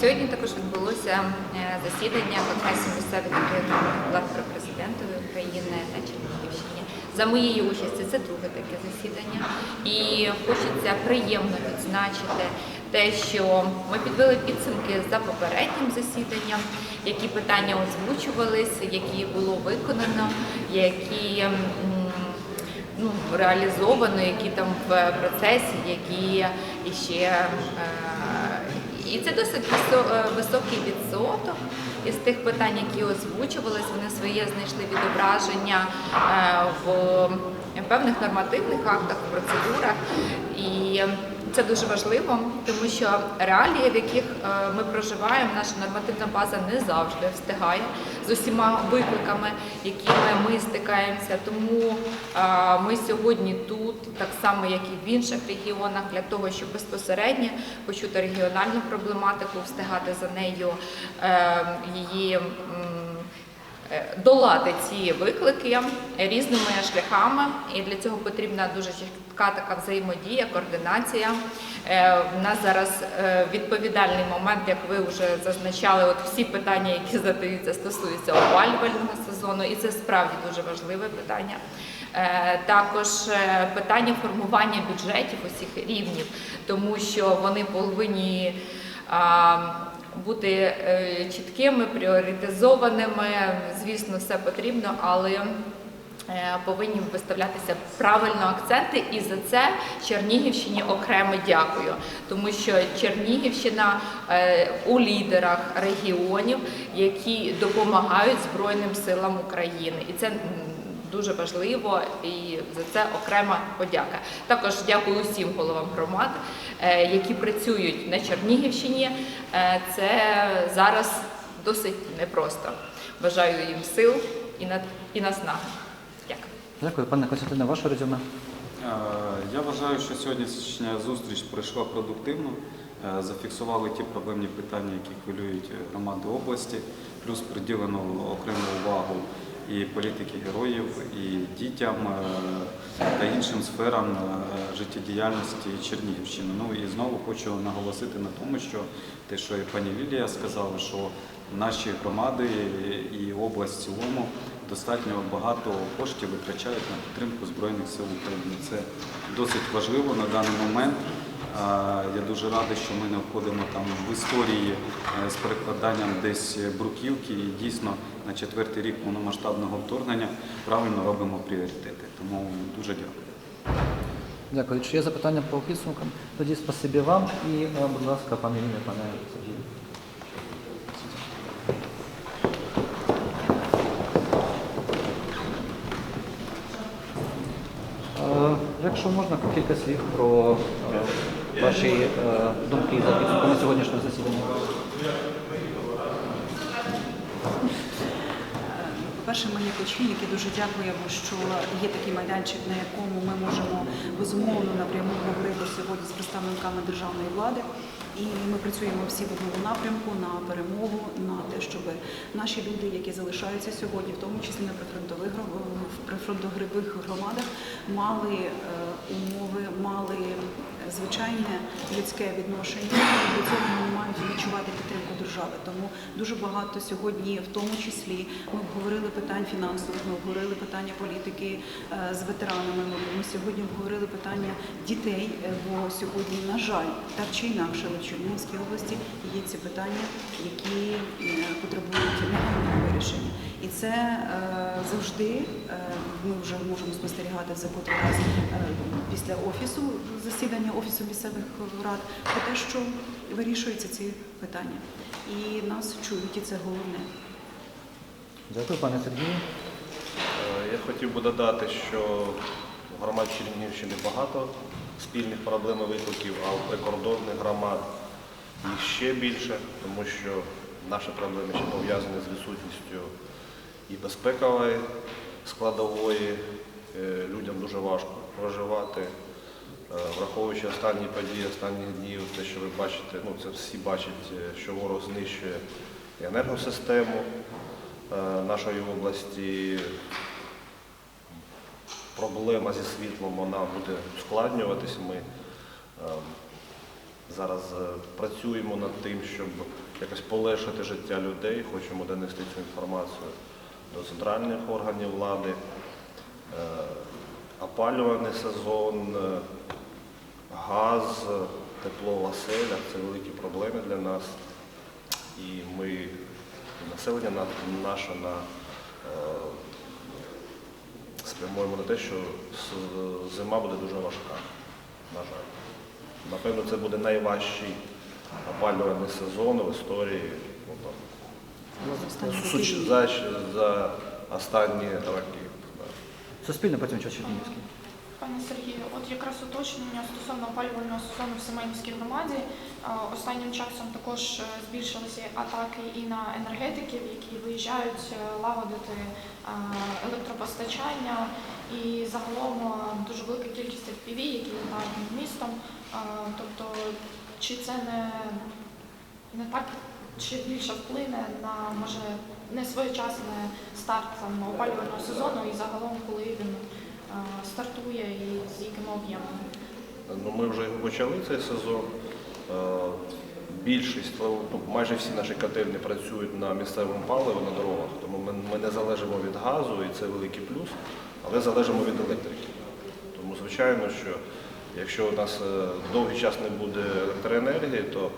Сьогодні також відбулося е, засідання Конгресу місцевих регіональних влад президентові України на Чернігівщині. За моєю участі це друге таке засідання, і хочеться приємно відзначити те, що ми підвели підсумки за попереднім засіданням, які питання озвучувались, які було виконано, які ну, реалізовано, які там в процесі, які іще. І це досить е, високий відсоток із тих питань, які озвучувались, вони своє знайшли відображення е, в певних нормативних актах, процедурах. І це дуже важливо, тому що реалії, в яких е, ми проживаємо, наша нормативна база не завжди встигає з усіма викликами, якими ми стикаємося. Тому е, ми сьогодні тут, так само як і в інших регіонах, для того, щоб безпосередньо почути регіональну проблематику, встигати за нею е, її. Е, Долати ці виклики різними шляхами, і для цього потрібна дуже чітка така взаємодія, координація. Е, В нас зараз е, відповідальний момент, як ви вже зазначали, от всі питання, які задаються, стосуються опалювального сезону, і це справді дуже важливе питання. Е, Також е, питання формування бюджетів усіх рівнів, тому що вони повинні бути е, чіткими, пріоритизованими. Звісно, все потрібно, але е, повинні виставлятися правильно акценти, і за це Чернігівщині окремо дякую, тому що Чернігівщина е, у лідерах регіонів, які допомагають Збройним силам України, і це дуже важливо і за це окрема подяка. Також дякую усім головам громад, е, які працюють на Чернігівщині. Е, Це зараз досить непросто. Бажаю їм сил і на і наснаги. Дякую. Дякую, пане Костянтине, ваше резюме. Е, Я вважаю, що сьогоднішня зустріч пройшла продуктивно. Зафіксували ті проблемні питання, які хвилюють громади області, плюс приділено окрему увагу і політики героїв, і дітям е, та іншим сферам е, життєдіяльності Чернігівщини. Ну і знову хочу наголосити на тому, що те, що і пані Лілія сказала, що наші громади і область в цілому достатньо багато коштів витрачають на підтримку Збройних сил України. Це досить важливо на даний момент. Я дуже радий, що ми не входимо там в історії е, з перекладанням десь бруківки і дійсно на четвертий рік повномасштабного вторгнення правильно робимо пріоритети. Тому дуже дякую. Дякую. Чи є запитання по підсумкам? Тоді спасибі вам і, е, будь ласка, пане Ірина, пане Сергію. Е, Якщо можна, кілька слів про ваші е, думки за підсумками сьогоднішнього засідання. Ми як очільники дуже дякуємо, що є такий майданчик, на якому ми можемо безумовно напряму говорити сьогодні з представниками державної влади. І ми працюємо всі в одному напрямку на перемогу, на те, щоб наші люди, які залишаються сьогодні, в тому числі на прифронтових прифронтових громадах, мали е, умови, мали звичайне людське відношення. І до цього вони мають відчувати підтримку держави. Тому дуже багато сьогодні, в тому числі, ми обговорили питань фінансових, ми обговорили питання політики е, з ветеранами. Ми, сьогодні обговорили питання дітей, е, бо сьогодні, на жаль, так чи інакше, але в Чернігівській області є ці питання, які е, потребують негайного вирішення. І це завжди ми вже можемо спостерігати за раз після офісу засідання офісу місцевих рад про те, що вирішуються ці питання. І нас чують, і це головне. Дякую, пане Сергію. Е, Я хотів би додати, що у громад Чернігівщини багато спільних проблем і викликів, а у прикордонних громад їх ще більше, тому що наші проблеми ще пов'язані з відсутністю і безпекової складової. Е, Людям дуже важко проживати, враховуючи останні події останніх днів, те, що ви бачите, ну це всі бачать, е, що ворог знищує і енергосистему е, нашої області, проблема зі світлом вона буде ускладнюватись. Ми е, Зараз е, працюємо над тим, щоб якось полегшити життя людей. Хочемо донести цю інформацію до центральних органів влади. Е, Опалювальний сезон, е, газ, тепло в оселях це великі проблеми для нас. І ми, населення на- наше на, е, спрямуємо на те, що зима буде дуже важка, на жаль. Напевно, це буде найважчий опалювальний сезон в історії ну, там, за, за останні роки. да. Суспільне працююча Чернігівський. Пане Сергію, от якраз уточнення стосовно опалювального сезону в Семенівській громаді. Е, Останнім часом також е, збільшилися атаки і на енергетиків, які виїжджають е, лагодити електропостачання. І загалом дуже велика кількість FPV, які літають над містом. Тобто, чи це не, не так чи більше вплине на може не своєчасний старт там, опалювального сезону і загалом, коли він стартує і з якими об'ємами. Ну, ми вже почали цей сезон. Більшість, ну, майже всі наші котельні працюють на місцевому паливі на дорогах, тому ми, ми не залежимо від газу, і це великий плюс, але залежимо від електрики. Тому, звичайно, що якщо у нас е, довгий час не буде електроенергії, то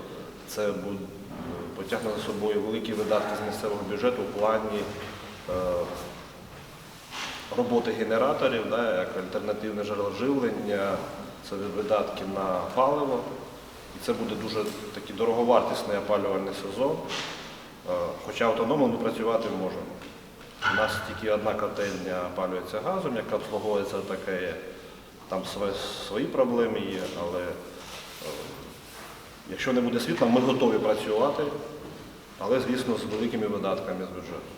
це буде, потягне за собою великі видатки з місцевого бюджету в плані е, роботи генераторів, да, як альтернативне джерело живлення, це видатки на паливо. І це буде дуже такий дороговартісний опалювальний сезон. Е, Хоча автономно ми працювати можемо. У нас тільки одна котельня опалюється газом, яка обслуговується таке. Там свої, свої проблеми є, але е, якщо не буде світла, ми готові працювати, але, звісно, з великими видатками з бюджету.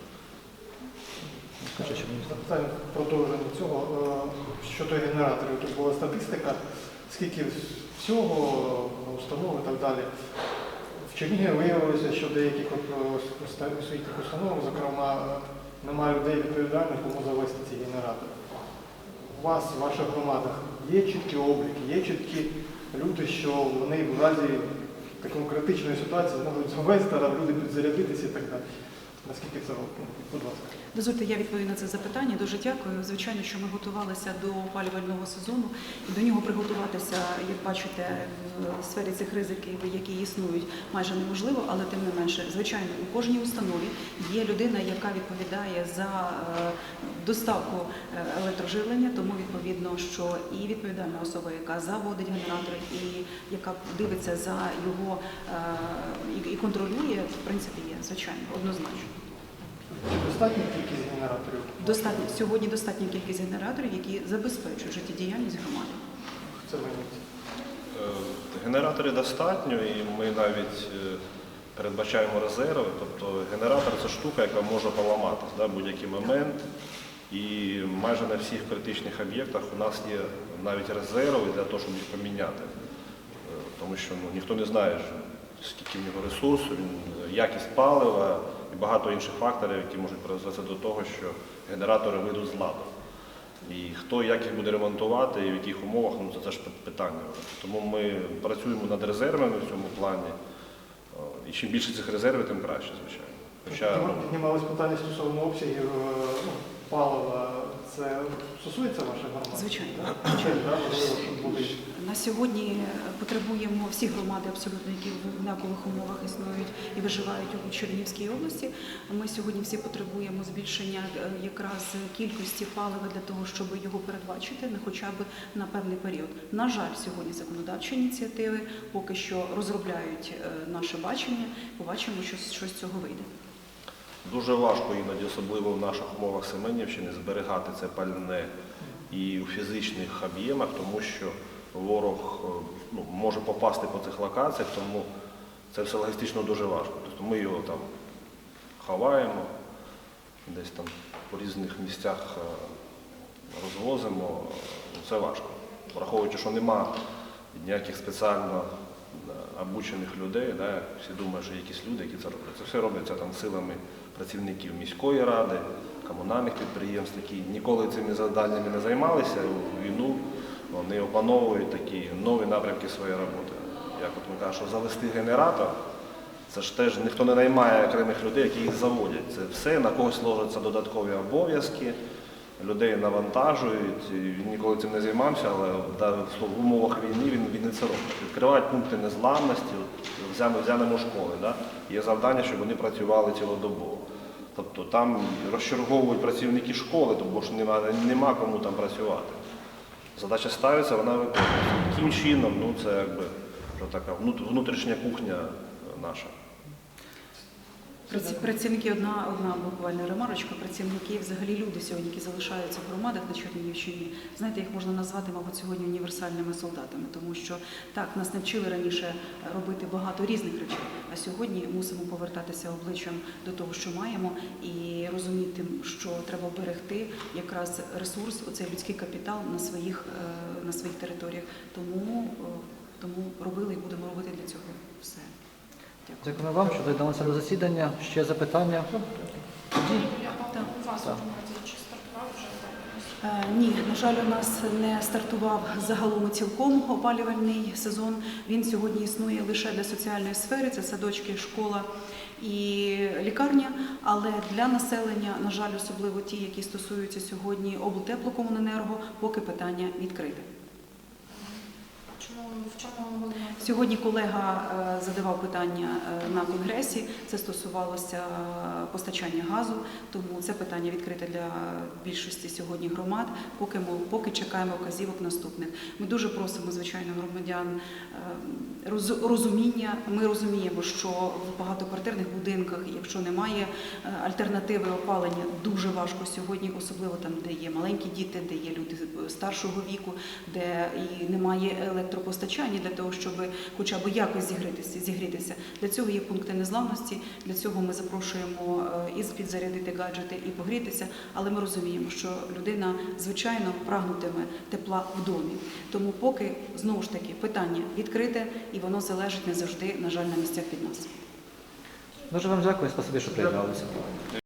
Запитання продовження цього. Е, Щодо генераторів, тут була статистика, скільки всього ну, установ і так далі. В Чернігові виявилося, що в деяких от, е, освітніх установах, зокрема, е, немає людей відповідальних, кому завести ці генератори. У вас, в ваших громадах, є чіткі обліки, є чіткі люди, що вони в разі такої критичної ситуації можуть завести, а люди будуть зарядитися і так далі. Наскільки це ну, будь ласка. Дозвольте, я відповім на це запитання. Дуже дякую. Звичайно, що ми готувалися до опалювального сезону. І до нього приготуватися, як бачите, в сфері цих ризиків, які існують, майже неможливо, але тим не менше, звичайно, у кожній установі є людина, яка відповідає за е, доставку е, електроживлення, тому відповідно, що і відповідальна особа, яка заводить генератор, і яка дивиться за його е, і- контролює, в принципі, є звичайно, однозначно. Достатня кількість генераторів? Достатньо сьогодні достатня кількість генераторів, які забезпечують життєдіяльність громади. Це Генераторів достатньо, і ми навіть е, передбачаємо резерви. Тобто генератор це штука, яка може поламатися да, будь-який момент. І майже на всіх критичних об'єктах у нас є навіть резерви для того, щоб їх поміняти. Е, Тому що ну, ніхто не знає, скільки в нього ресурсу, якість палива і багато інших факторів, які можуть призвести до того, що генератори вийдуть з ладу. І хто як їх буде ремонтувати і в яких умовах, ну це теж питання. Тому ми працюємо над резервами в цьому плані. І чим більше цих резервів, тим краще, звичайно. Хоча ну, Піднімалось питання стосовно обсягів е, ну, палива. Стосується ваших громад? Звичайно. Да, можливо, щоб були На сьогодні потребуємо всі громади, абсолютно, які в однакових умовах існують і виживають у Чернігівській області. Ми сьогодні всі потребуємо збільшення е, якраз кількості палива для того, щоб його передбачити, не хоча б на певний період. На жаль, сьогодні законодавчі ініціативи поки що розробляють е, наше бачення. Побачимо, що що з цього вийде. Дуже важко іноді, особливо в наших умовах Семенівщини, зберігати це пальне і у фізичних об'ємах, тому що ворог е, ну, може попасти по цих локаціях, тому це все логістично дуже важко. Тобто ми його там ховаємо, десь там по різних місцях е, розвозимо. Це важко. Враховуючи, що нема ніяких спеціально е, обучених людей, да, всі думають, що якісь люди, які це роблять. Це все робиться там силами працівників міської ради, комунальних підприємств, які ніколи цими завданнями не займалися. У війну вони опановують такі нові напрямки своєї роботи. як от ми кажемо, що завести генератор, це ж теж ніхто не наймає окремих людей, які їх заводять. Це все на когось ложаться додаткові обов'язки, людей навантажують. Він ніколи цим не займався, але в умовах війни він, він і це робить. Відкривають пункти незламності, взянемо школи. Да? Є завдання, щоб вони працювали цілодобово. Тобто там розчерговують працівники школи, тому що нема, нема кому там працювати. Задача ставиться, вона виконується. Таким чином, ну це якби вже така внутрішня кухня наша. Праці- Працівники, одна, одна буквально ремарочка, працівники, взагалі люди сьогодні, які залишаються в громадах на Чернігівщині, знаєте, їх можна назвати, мабуть, сьогодні універсальними солдатами, тому що так, нас не вчили раніше робити багато різних речей, а сьогодні мусимо повертатися обличчям до того, що маємо, і розуміти, що треба берегти якраз ресурс, оцей людський капітал на своїх, е, на своїх територіях. Тому, е, тому робили і будемо робити для цього все. Дякую. Вам, що доєдналися до засідання. Ще запитання? Так. Е, Ні, на жаль, у нас не стартував загалом цілком опалювальний сезон. Він сьогодні існує лише для соціальної сфери, це садочки, школа і лікарня. Але для населення, на жаль, особливо ті, які стосуються сьогодні облтеплокомуненерго, поки питання відкрите. Чому в чому? Сьогодні колега е, задавав питання е, на конгресі. Це стосувалося е, постачання газу, тому це питання відкрите для більшості сьогодні громад. Поки ми поки чекаємо вказівок наступних. Ми дуже просимо звичайно громадян роз- розуміння. Ми розуміємо, що в багатоквартирних будинках, якщо немає альтернативи опалення, дуже важко сьогодні, особливо там, де є маленькі діти, де є люди старшого віку, де і немає електропостачання для того, щоб хоча б якось зігрітися. зігрітися. Для цього є пункти незламності. Для цього ми запрошуємо е, і підзарядити гаджети, і погрітися. Але ми розуміємо, що людина звичайно прагнутиме тепла в домі. Тому поки знову ж таки питання відкрите, і воно залежить не завжди, на жаль, на місцях від нас. Дуже вам дякую, спасибі, що приєдналися.